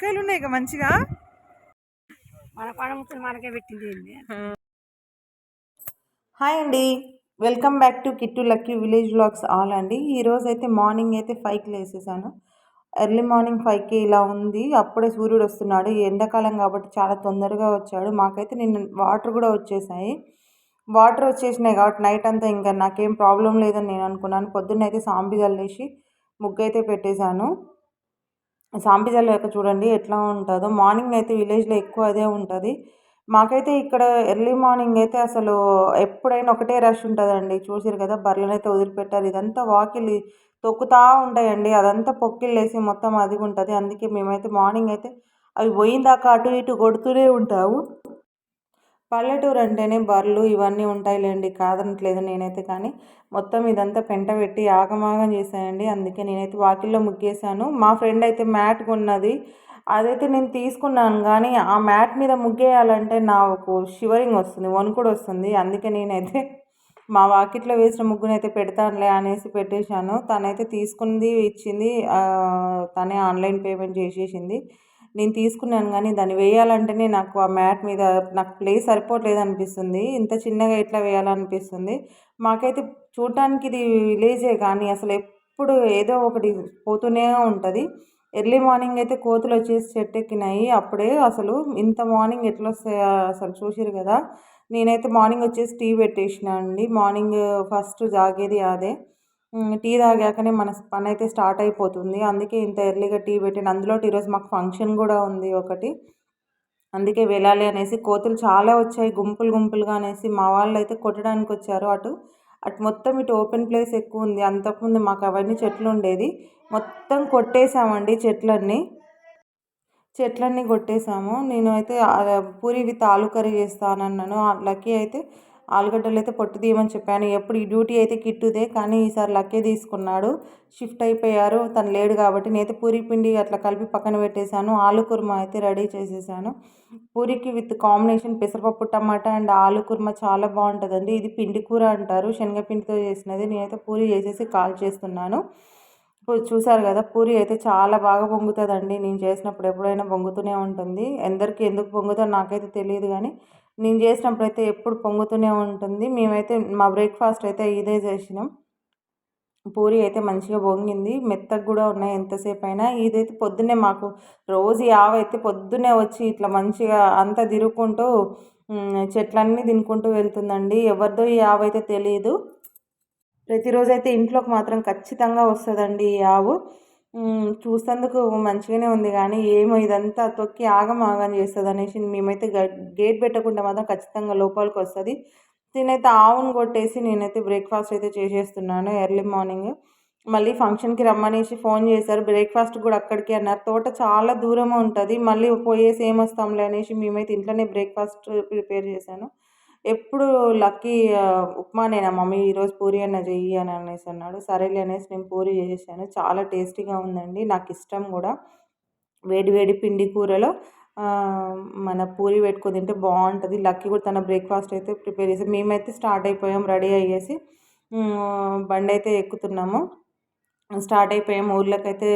కాయలు ఉన్నాయి ఇక మంచిగా? మన పడముతులు మనకే పెట్టింది హాయ్ అండి. Welcome back to Kittu Lucky village vlogs all అండి. ఈరోజు అయితే మార్నింగ్ అయితే ఫైవ్కి లేసేసాను. ఎర్లీ మార్నింగ్ ఫైవ్కి ఇలా ఉంది. అప్పుడే సూర్యుడు వస్తున్నాడు. ఈ ఎండాకాలం కాబట్టి చాలా తొందరగా వచ్చాడు. మాకైతే నిన్న వాటర్ కూడా వచ్చేసాయి. వాటర్ వచ్చేసినాయి కాబట్టి నైట్ అంతా ఇంకా నాకేం ప్రాబ్లం లేదని నేను అనుకున్నాను. పొద్దున్న అయితే సాంబి చల్లేసి ముగ్గు అయితే పెట్టేశాను. సాంపి లేక చూడండి ఎట్లా ఉంటుందో. మార్నింగ్ అయితే విలేజ్లో ఎక్కువ అదే ఉంటుంది. మాకైతే ఇక్కడ ఎర్లీ మార్నింగ్ అయితే అసలు ఎప్పుడైనా ఒకటే రష్ ఉంటుందండి. చూసారు కదా బర్రెలను అయితే వదిలిపెట్టారు. ఇదంతా వాకిలి తొక్కుతా ఉంటాయండి. అదంతా పొక్కిళ్ళేసి మొత్తం అది ఉంటుంది అందుకే మేమైతే మార్నింగ్ అయితే అవి పోయిందాకా అటు ఇటు కొడుతూనే ఉంటాము. పల్లెటూరు అంటేనే బర్రెలు ఇవన్నీ ఉంటాయిలేండి. కాదనట్లేదు నేనైతే కానీ. మొత్తం ఇదంతా పెంట పెట్టి ఆగమాగం చేశానండి. అందుకే నేనైతే వాకిల్లో ముగ్గేశాను. మా ఫ్రెండ్ అయితే మ్యాట్ కొన్నది. అదైతే నేను తీసుకున్నాను కానీ ఆ మ్యాట్ మీద ముగ్గేయాలంటే నాకు షివరింగ్ వస్తుంది వణుకుడు వస్తుంది. అందుకే నేనైతే మా వాకిట్లో వేసిన ముగ్గునైతే పెడతానులే అనేసి పెట్టేశాను. తనైతే తీసుకుంది ఇచ్చింది తనే ఆన్లైన్ పేమెంట్ చేసేసింది. నేను తీసుకున్నాను కానీ దాన్ని వేయాలంటేనే నాకు ఆ మ్యాట్ మీద నాకు ప్లేస్ సరిపోవట్లేదు అనిపిస్తుంది ఇంత చిన్నగా ఎట్లా వేయాలనిపిస్తుంది? మాకైతే చూడటానికి ఇది విలేజే కానీ అసలు ఎప్పుడు ఏదో ఒకటి పోతూనే ఉంటుంది. ఎర్లీ మార్నింగ్ అయితే కోతులు వచ్చేసి చెట్టెక్కినాయి. అప్పుడే అసలు ఇంత మార్నింగ్ ఎట్లా వస్తాయో అసలు చూసిరు కదా. నేనైతే మార్నింగ్ వచ్చేసి టీ పెట్టేసిన అండి. మార్నింగ్ ఫస్ట్ జాగేది అదే. టీ తాగాకనే మన పని అయితే స్టార్ట్ అయిపోతుంది. అందుకే ఇంత ఎర్లీగా టీ పెట్టాను అందులో ఈరోజు మాకు ఫంక్షన్ కూడా ఉంది ఒకటి. అందుకే వెళ్ళాలి అనేసి కోతులు చాలా వచ్చాయి. గుంపులు గుంపులుగా అనేసి మా వాళ్ళు అయితే కొట్టడానికి వచ్చారు అటు. అటు మొత్తం ఇటు ఓపెన్ ప్లేస్ ఎక్కువ ఉంది. అంతకుముందు మాకు అవన్నీ చెట్లు ఉండేది. మొత్తం కొట్టేశామండి చెట్లన్నీ. చెట్లన్నీ కొట్టేశాము నేను అయితే పూరి విత్ ఆలు కర్రీ చేస్తానన్నాను లక్కీ అయితే ఆలుగడ్డలు అయితే పొట్టు తీయమని చెప్పాను. ఎప్పుడు ఈ డ్యూటీ అయితే కిట్టుదే కానీ ఈసారి లక్కే తీసుకున్నాడు. షిఫ్ట్ అయిపోయారు తను లేడు కాబట్టి నేనైతే పూరి పిండి అట్లా కలిపి పక్కన పెట్టేశాను. ఆలు కుర్మా అయితే రెడీ చేసేసాను. పూరికి విత్ కాంబినేషన్ పెసరపప్పు టమాటా అండ్ ఆలు కుర్మా చాలా బాగుంటుందండి. ఇది పిండి కూర అంటారు. శనగపిండితో చేసినది నేనైతే పూరి చేసేసి కాల్ చేస్తున్నాను. చూసారు కదా పూరి అయితే చాలా బాగా పొంగుతుందండి. నేను చేసినప్పుడు ఎప్పుడైనా పొంగుతూనే ఉంటుంది. ఎందరికి ఎందుకు పొంగుతుందో నాకైతే తెలియదు కానీ నేను చేసినప్పుడు అయితే ఎప్పుడు పొంగుతూనే ఉంటుంది. మేమైతే మా బ్రేక్ఫాస్ట్ అయితే ఇదే చేసినాం. పూరి అయితే మంచిగా పొంగింది. మెత్తగా కూడా ఉన్నాయి ఎంతసేపు అయినా ఇదైతే పొద్దున్నే మాకు రోజు ఆవైతే పొద్దున్నే వచ్చి ఇట్లా మంచిగా అంతా తిరుగుకుంటూ చెట్లన్నీ తినుకుంటూ వెళ్తుందండి. ఎవరిదో ఈ ఆవు అయితే తెలియదు ప్రతిరోజు అయితే ఇంట్లోకి మాత్రం ఖచ్చితంగా వస్తుందండి ఈ ఆవు. చూసేందుకు మంచిగానే ఉంది కానీ ఏమో ఇదంతా తొక్కి ఆగం చేస్తుంది అనేసి మేమైతే గేట్ పెట్టకుండా మాత్రం ఖచ్చితంగా లోపలికి వస్తుంది. నేనైతే ఆవును కొట్టేసి నేనైతే బ్రేక్ఫాస్ట్ అయితే చేసేస్తున్నాను ఎర్లీ మార్నింగ్. మళ్ళీ ఫంక్షన్కి రమ్మనేసి ఫోన్ చేశారు. బ్రేక్ఫాస్ట్ కూడా అక్కడికి అన్నారు. తోట చాలా దూరం ఉంటుంది. మళ్ళీ పోయేసి ఏమొస్తాంలే అనేసి మేమైతే ఇంట్లోనే బ్రేక్ఫాస్ట్ ప్రిపేర్ చేశాను. ఎప్పుడు లక్కీ ఉప్మానేనా మమ్మీ ఈరోజు పూరి అయినా చెయ్యి అని అనేసి అన్నాడు. సరేలే అనేసి నేను పూరి చేసేసాను. చాలా టేస్టీగా ఉందండి. నాకు ఇష్టం కూడా. వేడి వేడి పిండి కూరలో మన పూరి పెట్టుకొని తింటే బాగుంటుంది. లక్కీ కూడా తన బ్రేక్ఫాస్ట్ అయితే ప్రిపేర్ చేసి మేమైతే స్టార్ట్ అయిపోయాం రెడీ అయ్యేసి బండి అయితే ఎక్కుతున్నాము. స్టార్ట్ అయిపోయాం ఊర్లోకైతే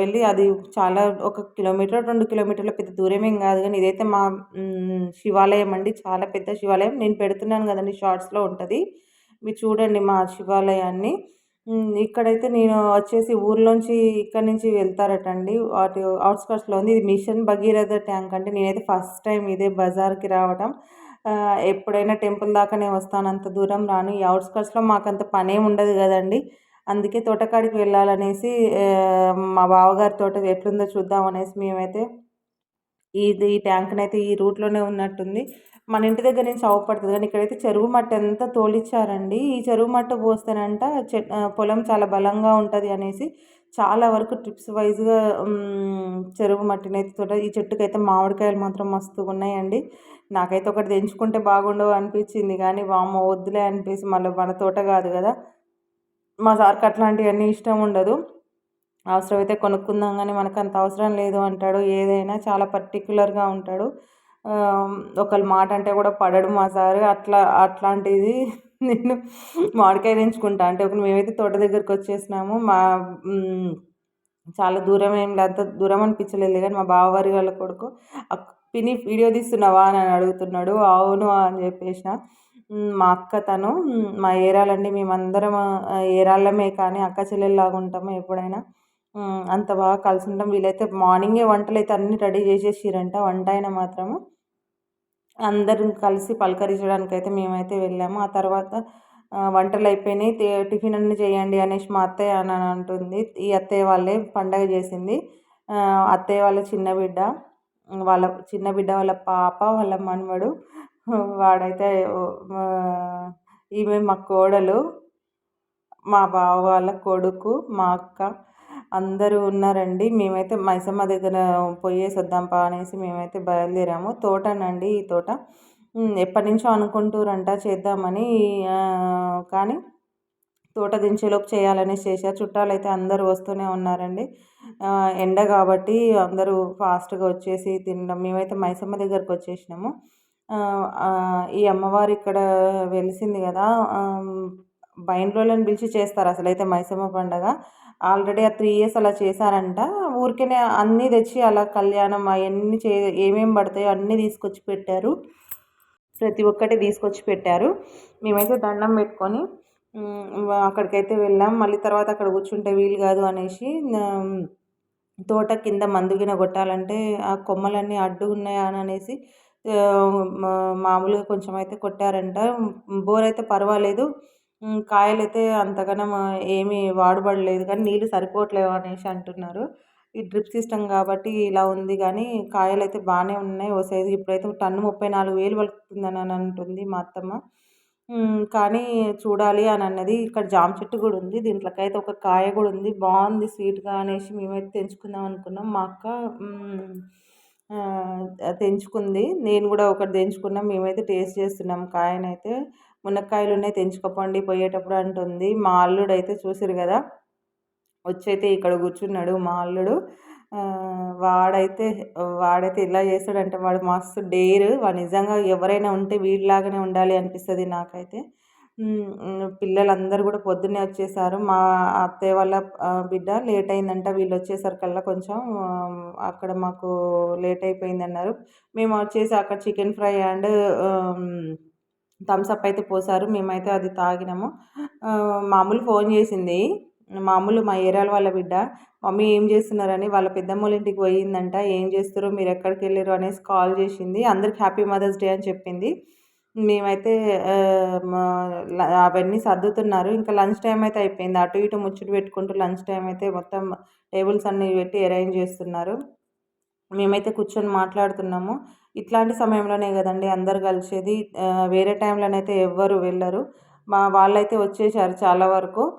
వెళ్ళి అది చాలా ఒక కిలోమీటర్ రెండు కిలోమీటర్ల పెద్ద దూరమేం కాదు కానీ ఇదైతే మా శివాలయం అండి. చాలా పెద్ద శివాలయం. నేను పెడుతున్నాను కదండి షార్ట్స్లో ఉంటుంది. మీరు చూడండి మా శివాలయాన్ని. ఇక్కడైతే నేను వచ్చేసి ఊర్లోంచి ఇక్కడ నుంచి వెళ్తారట అండి వాటి అవుట్స్కట్స్లో ఉంది. ఇది మిషన్ భగీరథ ట్యాంక్ అంటే నేనైతే ఫస్ట్ టైం ఇదే బజార్కి రావడం ఎప్పుడైనా టెంపుల్ దాకానే వస్తాను అంత దూరం రాను. ఈ అవుట్స్కట్స్లో మాకు అంత పనేం ఉండదు కదండి. అందుకే తోటకాడికి వెళ్ళాలనేసి మా బావగారి తోట ఎట్లుందో చూద్దాం అనేసి మేమైతే ఇది ఈ ట్యాంక్ని అయితే ఈ రూట్లోనే ఉన్నట్టుంది. మన ఇంటి దగ్గర నుంచి అవపడుతుంది కానీ ఇక్కడైతే చెరువు మట్టి అంతా తోలిచ్చారండి. ఈ చెరువు మట్టు పోస్తేనంట పొలం చాలా బలంగా ఉంటుంది అనేసి చాలా వరకు ట్రిప్స్ వైజ్గా చెరువు మట్టిని అయితే తోట ఈ చెట్టుకైతే మామిడికాయలు మాత్రం మస్తు ఉన్నాయండి నాకైతే ఒకటి తెంచుకుంటే బాగుండవు అనిపించింది. కానీ వామ్మ వద్దులే అనిపించి మళ్ళీ మన తోట కాదు కదా. మా సార్కి అట్లాంటివన్నీ ఇష్టం ఉండదు. అవసరమైతే కొనుక్కుందాం కానీ మనకు అంత అవసరం లేదు అంటాడు. ఏదైనా చాలా పర్టికులర్గా ఉంటాడు. ఒకళ్ళ మాట అంటే కూడా పడడు మా సారు. అట్లా అట్లాంటిది నేను మామిడికాయ తెంచుకుంటా. అంటే ఒక మేమైతే తోట దగ్గరికి వచ్చేసినాము. మా చాలా దూరం ఏం లేదు. అంత దూరం అనిపించలేదు కానీ మా బావవారి వాళ్ళ కొడుకు పిని పిన్ని వీడియో తీస్తున్నావా? అని అడుగుతున్నాడు. అవును అని చెప్పేసిన. మా అక్క తను మా ఏరాలండి. మేమందరం ఏరాళ్ళమే కానీ అక్క చెల్లెల్లాగా ఉంటాము ఎప్పుడైనా. అంత బాగా కలిసి ఉంటాం వీళ్ళైతే మార్నింగే వంటలు అయితే అన్నీ రెడీ చేసేసిరంట వంట అయినా మాత్రము. అందరం కలిసి పలకరించడానికి అయితే మేమైతే వెళ్ళాము. ఆ తర్వాత వంటలు అయిపోయినాయి టిఫిన్ అన్ని చేయండి అనేసి మా అత్తయ్య అని అంటుంది. ఈ అత్తయ్య వాళ్ళే పండగ చేసింది. అత్తయ్య వాళ్ళ చిన్న బిడ్డ వాళ్ళ చిన్న బిడ్డ వాళ్ళ పాప వాళ్ళ మనవడు వాడైతే ఈమె మా కోడలు మా బావ వాళ్ళ కొడుకు మా అక్క అందరూ ఉన్నారండి. మేమైతే మైసమ్మ దగ్గర పోయేసి వద్దాంపా అనేసి మేమైతే బయలుదేరాము. తోటనండి ఈ తోట. ఎప్పటి నుంచో అనుకుంటూరంట చేద్దామని కానీ తోట దించేలోపు చేయాలనేసి చేశారు. చుట్టాలు అయితే అందరూ వస్తూనే ఉన్నారండి. ఎండ కాబట్టి అందరూ ఫాస్ట్గా వచ్చేసి తినడం. మేమైతే మైసమ్మ దగ్గరకు వచ్చేసినాము ఈ అమ్మవారు ఇక్కడ వెలిసింది కదా బైండ్రోళ్ళని పిలిచి చేస్తారు అసలు అయితే మైసమ్మ పండగ. ఆల్రెడీ ఆ త్రీ ఇయర్స్ అలా చేశారంట. ఊరికే అన్నీ తెచ్చి అలా కళ్యాణం అవన్నీ చే ఏమేమి పడతాయో అన్నీ తీసుకొచ్చి పెట్టారు. ప్రతి ఒక్కటి తీసుకొచ్చి పెట్టారు. మేమైతే దండం పెట్టుకొని అక్కడికైతే వెళ్ళాం. మళ్ళీ తర్వాత అక్కడ కూర్చుంటే వీలు కాదు అనేసి తోట కింద మందుగిన కొట్టాలంటే ఆ కొమ్మలన్నీ అడ్డు ఉన్నాయా అని అనేసి మామూలుగా కొంచెం అయితే కొట్టారంట. బోర్ అయితే పర్వాలేదు. కాయలు కాయలైతే అంతగానం ఏమీ వాడబడలేదు. కానీ నీళ్ళు సరిపోవట్లేవు అనేసి అంటున్నారు. ఈ డ్రిప్ సిస్టమ్ కాబట్టి ఇలా ఉంది కానీ కాయలు అయితే బాగానే ఉన్నాయి. ఓ సైజు ఇప్పుడైతే టన్ను ముప్పై నాలుగు వేలు పలుకుతుందని అని అంటుంది మా అత్తమ్మ. కానీ చూడాలి అని అన్నది. ఇక్కడ జామ చెట్టు కూడా ఉంది. దీంట్లోకి అయితే ఒక కాయ కూడా ఉంది. బాగుంది స్వీట్గా అనేసి మేమైతే తెంచుకుందాం అనుకున్నాం. మా అక్క తెంచుకుంది. నేను కూడా ఒకటి తెంచుకున్నాం. మేమైతే టేస్ట్ చేస్తున్నాం. కాయనైతే మునక్కాయలు ఉన్నాయి తెంచుకోపండి పోయేటప్పుడు అంటుంది. మా అల్లుడు అయితే చూసిరు కదా! వచ్చైతే ఇక్కడ కూర్చున్నాడు మా అల్లుడు. వాడైతే వాడైతే ఎలా చేస్తాడంటే వాడు మస్తు డేర్. వాడు నిజంగా ఎవరైనా ఉంటే వీడిలాగానే ఉండాలి అనిపిస్తుంది నాకైతే. పిల్లలందరూ కూడా పొద్దున్నే వచ్చేసారు. మా అత్తయ్య వాళ్ళ బిడ్డ లేట్ అయిందంట. వీళ్ళు వచ్చేసరికల్లా కొంచెం అక్కడ మాకు లేట్ అయిపోయింది అన్నారు. మేము వచ్చేసి అక్కడ chicken fry and Thums Up అయితే పోసారు. మేమైతే అది తాగినాము. మామూలు ఫోన్ చేసింది. మామూలు మా ఏరియాల వాళ్ళ బిడ్డ మమ్మీ ఏం చేస్తున్నారని వాళ్ళ పెద్దమ్మ వాళ్ళ ఇంటికి పోయిందంట. ఏం చేస్తారు మీరు ఎక్కడికి వెళ్ళారు అనేసి కాల్ చేసింది. అందరికి హ్యాపీ మదర్స్ డే అని చెప్పింది. మేమైతే మా- అవన్నీ సర్దుతున్నారు. ఇంకా లంచ్ టైం అయితే అయిపోయింది. అటు ఇటు ముచ్చట పెట్టుకుంటూ లంచ్ టైం అయితే మొత్తం టేబుల్స్ అన్నీ పెట్టి అరేంజ్ చేస్తున్నారు. మేమైతే కూర్చొని మాట్లాడుతున్నాము. ఇట్లాంటి సమయంలోనే కదండి అందరు కలిసేది. వేరే టైంలోనైతే ఎవ్వరు వెళ్ళరు. మా వాళ్ళైతే వచ్చేసారు చాలా వరకు.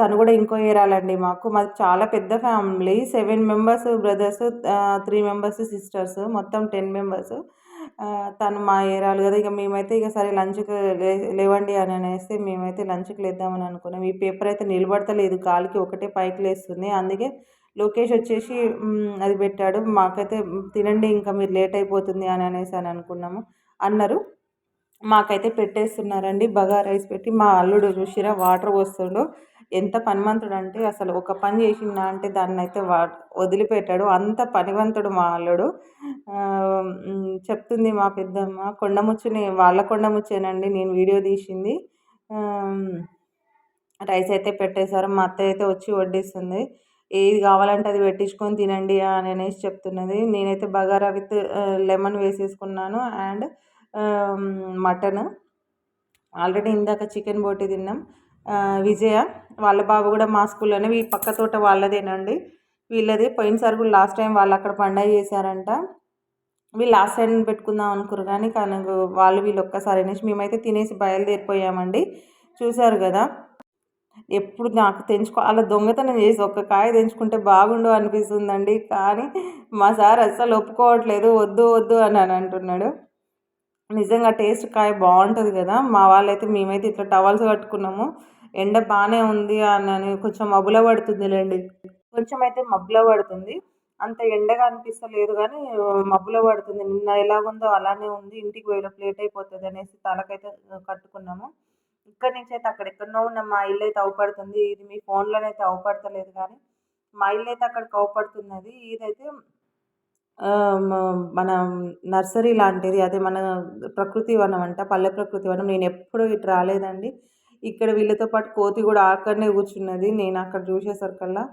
తను కూడా ఇంకో ఏరాలండి మాకు. మాది చాలా పెద్ద family. Seven members brothers three members sisters. మొత్తం టెన్ మెంబర్స్. తను మా ఏరాలు కదా ఇక మేమైతే ఇక సరే లంచ్కి లే లేవండి అని అనేసి మేమైతే లంచ్కి లేద్దామని అనుకున్నాం. ఈ పేపర్ అయితే నిలబడతలేదు గాలికి ఒకటే పైకి లేస్తుంది. అందుకే లోకేష్ వచ్చేసి అది పెట్టాడు మాకైతే తినండి ఇంకా మీరు లేట్ అయిపోతుంది అని అనేసి అని అనుకున్నాము. అన్నారు. మాకైతే పెట్టేస్తున్నారండి బగా రైస్ పెట్టి. మా అల్లుడు చూసిరా వాటర్ పోస్తుండు. ఎంత పనిమంతుడు అంటే అసలు ఒక పని చేసిందా అంటే దాన్ని అయితే వా వదిలిపెట్టాడు. అంత పనివంతుడు మా అల్లుడు. చెప్తుంది మా పెద్దమ్మ కొండముచ్చుని వాళ్ళ కొండముచ్చేనండి నేను వీడియో తీసింది. రైస్ అయితే పెట్టేశారు మా అత్తయ్య అయితే వచ్చి వడ్డిస్తుంది. ఏది కావాలంటే అది పెట్టించుకొని తినండి అని అనేసి చెప్తున్నది. నేనైతే బగారా విత్ లెమన్ వేసేసుకున్నాను అండ్ మటన్. ఆల్రెడీ ఇందాక చికెన్ బోటి తిన్నాం. విజయ వాళ్ళ బాబు కూడా మా స్కూల్లోనే ఈ పక్క తోట వాళ్ళదేనండి. వీళ్ళది పోయినసారి కూడా లాస్ట్ టైం వాళ్ళు అక్కడ పండగ చేశారంట. వీళ్ళు లాస్ట్ టైం పెట్టుకుందాం అనుకున్నారు కానీ కానీ వాళ్ళు వీళ్ళు ఒక్కసారి అనేసి మేమైతే తినేసి బయలుదేరిపోయామండి. చూశారు కదా ఎప్పుడు నాకు తెంచుకో అలా దొంగతనం చేసి ఒక్క కాయ తెంచుకుంటే బాగుండు అనిపిస్తుందండి. కానీ మా సార్ అస్సలు ఒప్పుకోవట్లేదు వద్దు వద్దు అని అని అంటున్నాడు. నిజంగా టేస్ట్ కాయ బాగుంటుంది కదా మా వాళ్ళైతే మేమైతే ఇట్లా టవల్స్ కట్టుకున్నాము. ఎండ బాగానే ఉంది అని కొంచెం మబ్బుల పడుతుందిలేండి. కొంచెం అయితే మబ్బుల పడుతుంది. అంత ఎండగా అనిపిస్తలేదు కానీ మబ్బుల పడుతుంది. నిన్న ఎలాగుందో అలానే ఉంది. ఇంటికి వెళ్ళి లేట్ అయిపోతుంది అనేసి తలకైతే కట్టుకున్నాము. ఇక్కడి నుంచి అయితే అక్కడ ఎక్కడో ఉన్న మా ఇల్లు అయితే అవుపడుతుంది ఇది మీ ఫోన్లోనైతే అవపడతలేదు కానీ మా ఇల్లు అయితే అక్కడికి అవపడుతున్నది ఇదైతే మన నర్సరీ లాంటిది. అదే మన ప్రకృతి వనం అంట పల్లె ప్రకృతి వనం. నేను ఎప్పుడు ఇటు రాలేదండి. ఇక్కడ వీళ్ళతో పాటు కోతి కూడా అక్కడనే కూర్చున్నది. నేను అక్కడ చూసేసరికల్లా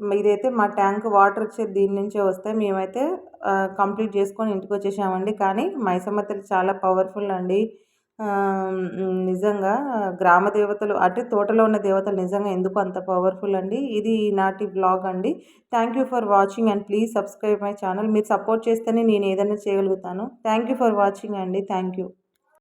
ఇదైతే మా ట్యాంక్ వాటర్ వచ్చేది దీని నుంచే వస్తాయి. మేమైతే కంప్లీట్ చేసుకొని ఇంటికి వచ్చేసామండి. కానీ మైసమ్మ తల్లి చాలా పవర్ఫుల్ అండి. నిజంగా గ్రామ దేవతలు అంటే తోటలో ఉన్న దేవతలు నిజంగా ఎందుకు అంత పవర్ఫుల్ అండి. ఇది ఈనాటి బ్లాగ్ అండి. Thank you for watching and please subscribe my channel. మీరు సపోర్ట్ చేస్తేనే నేను ఏదైనా చేయగలుగుతాను. థ్యాంక్ యూ ఫర్ వాచింగ్ అండి. Thank you.